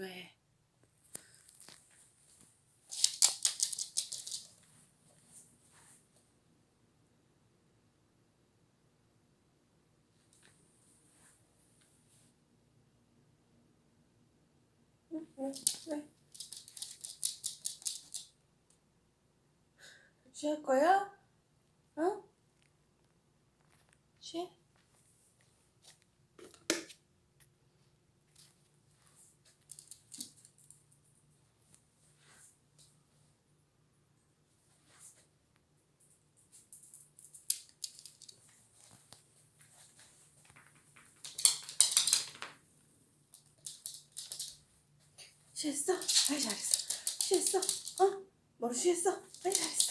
왜? 취할 거야? 어? 취해? 취했어? 아이 잘했어. 취했어? 어? 머리 취했어? 아이 잘했어.